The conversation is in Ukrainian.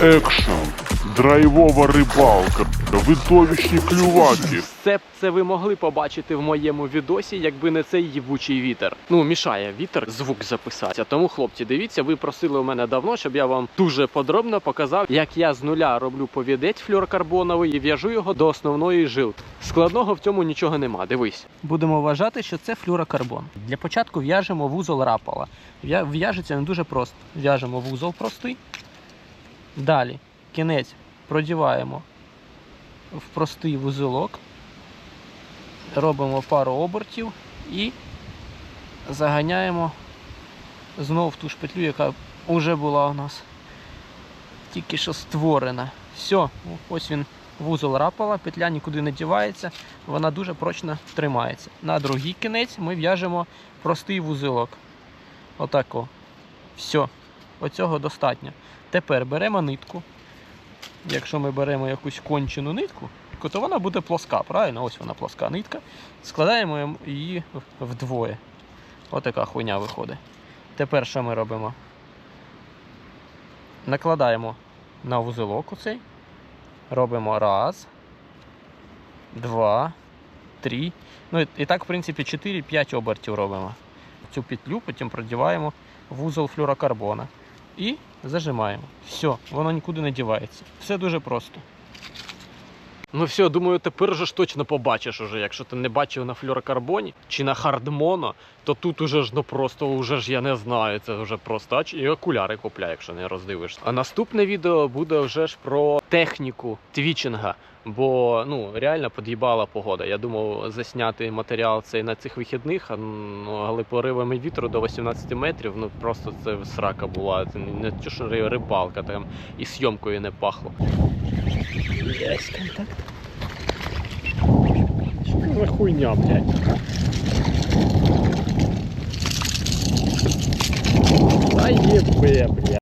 Action. Драйвова рибалка, видовищні клюваки. Все б це ви могли побачити в моєму відосі, якби не цей їбучий вітер. Ну, мішає вітер звук записати. Тому, хлопці, дивіться, ви просили у мене давно, щоб я вам дуже подробно показав, як я з нуля роблю повідець флюорокарбоновий і в'яжу його до основної жилки. Складного в цьому нічого нема. Дивись. Будемо вважати, що це флюорокарбон. Для початку в'яжемо вузол рапала. В'яжеться не дуже просто. В'яжемо вузол простий. Далі кінець продіваємо в простий вузелок робимо пару обертів і заганяємо знову в ту ж петлю, яка вже була у нас тільки що створена. Все, ось він вузол рапала, петля нікуди не дівається, вона дуже прочно тримається. На другий кінець ми в'яжемо простий вузелок. Отако. Все, оцього достатньо. Тепер беремо нитку. Якщо ми беремо якусь кончену нитку, то вона буде плоска, правильно? Ось вона плоска нитка. Складаємо її вдвоє. Отака хуйня виходить. Тепер що ми робимо? Накладаємо на вузелок оцей. Робимо раз, два, три. Ну і, так, в принципі, 4-5 обертів робимо. Цю петлю потім продіваємо вузол флюрокарбона. І зажимаємо. Все, воно нікуди не дівається. Все дуже просто. Ну все, думаю, тепер же ж точно побачиш уже. Якщо ти не бачив на флюрокарбоні чи на хардмоно, то тут уже ж ну просто уже ж я не знаю. Це вже просто а і окуляри купляй, якщо не роздивишся. А наступне відео буде вже ж про техніку твічинга. Бо ну реально під'їбала погода. Я думав засняти матеріал цей на цих вихідних, а, ну, але поривами вітру до 18 метрів, ну просто це срака була. Це не те, що рибалка, там і зйомкою не пахло. Есть контакт. Что за хуйня, блядь? Да ебе, блядь.